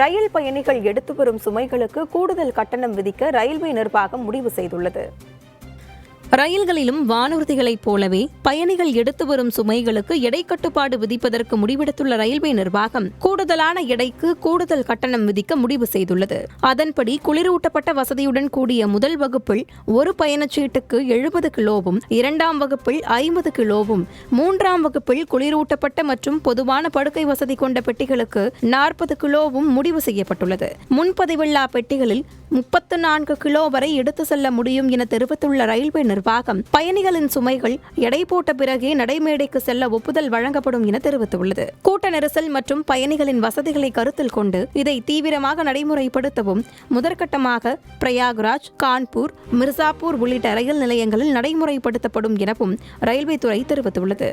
ரயில் பயணிகள் எடுத்து வரும் சுமைகளுக்கு கூடுதல் கட்டணம் விதிக்க ரயில்வே நிர்வாகம் முடிவு செய்துள்ளது. ரயில்களிலும் வானூர்திகளைப் போலவே பயணிகள் எடுத்து வரும் சுமைகளுக்கு எடை கட்டுப்பாடு விதிப்பதற்கு முடிவெடுத்துள்ள ரயில்வே நிர்வாகம் கூடுதலான எடைக்கு கூடுதல் கட்டணம் விதிக்க முடிவு செய்துள்ளது. அதன்படி குளிரூட்டப்பட்ட வசதியுடன் கூடிய முதல் வகுப்பில் ஒரு பயணச்சீட்டுக்கு எழுபது கிலோவும் இரண்டாம் வகுப்பில் ஐம்பது கிலோவும் மூன்றாம் வகுப்பில் குளிரூட்டப்பட்ட மற்றும் பொதுவான படுக்கை வசதி கொண்ட பெட்டிகளுக்கு நாற்பது கிலோவும் முடிவு செய்யப்பட்டுள்ளது. முன்பதிவில்லா பெட்டிகளில் முப்பத்து நான்கு கிலோ வரை எடுத்து செல்ல முடியும் என தெரிவித்துள்ள ரயில்வே நிர்வாகம். பயணிகளின் சுமைகள் எடை போட்ட பிறகே நடைமேடைக்கு செல்ல ஒப்புதல் வழங்கப்படும் என தெரிவித்துள்ளது. கூட்ட நெரிசல் மற்றும் பயணிகளின் வசதிகளை கருத்தில் கொண்டு இதை தீவிரமாக நடைமுறைப்படுத்தவும் முதற்கட்டமாக பிரயாக்ராஜ் கான்பூர் மிர்சாப்பூர் உள்ளிட்ட ரயில் நிலையங்களில் நடைமுறைப்படுத்தப்படும் எனவும் ரயில்வே துறை தெரிவித்துள்ளது.